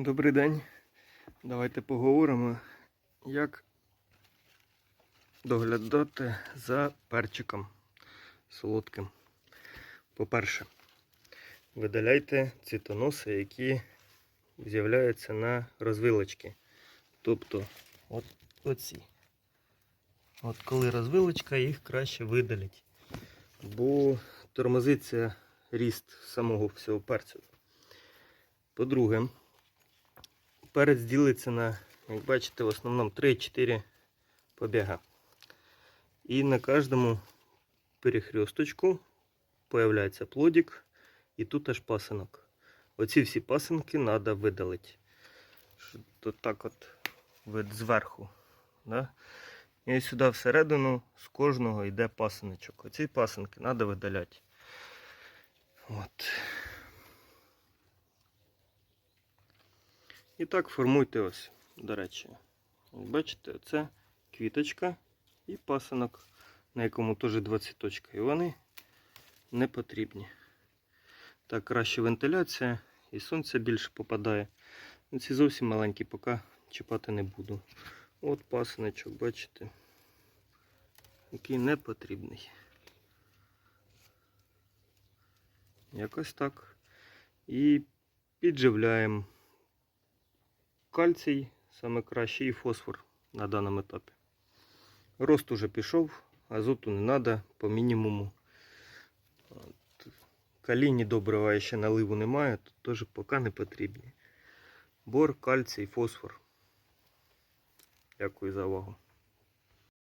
Добрий день. Давайте поговоримо, як доглядати за перчиком солодким. По-перше, видаляйте цвітоноси, які з'являються на розвилочці. Тобто, от оці. От коли розвилочка, їх краще видалить. Бо тормозиться ріст самого всього перцю. По-друге, перець ділиться на, як бачите, в основному 3-4 побіга. І на кожному перехресточку появляється плодик, і тут аж пасинок. Оці всі пасинки треба видалити. То так от вид зверху. Да? І сюди всередину з кожного йде пасиночок. Оці пасинки треба видаляти. От. І так формуйте ось, до речі. Бачите, це квіточка і пасинок, на якому теж два цвіточка. І вони не потрібні. Так, краще вентиляція і сонце більше попадає. Ну, Ці зовсім маленькі, поки чіпати не буду. От пасиночок, бачите, який не потрібний. Якось так. І підживляємо кальцій, саме краще, і фосфор на даному етапі. Рост уже пішов, азоту не треба по мінімуму. Каліні добрива ще наливу немає, тут теж поки не потрібні. Бор, кальцій, фосфор. Дякую за увагу.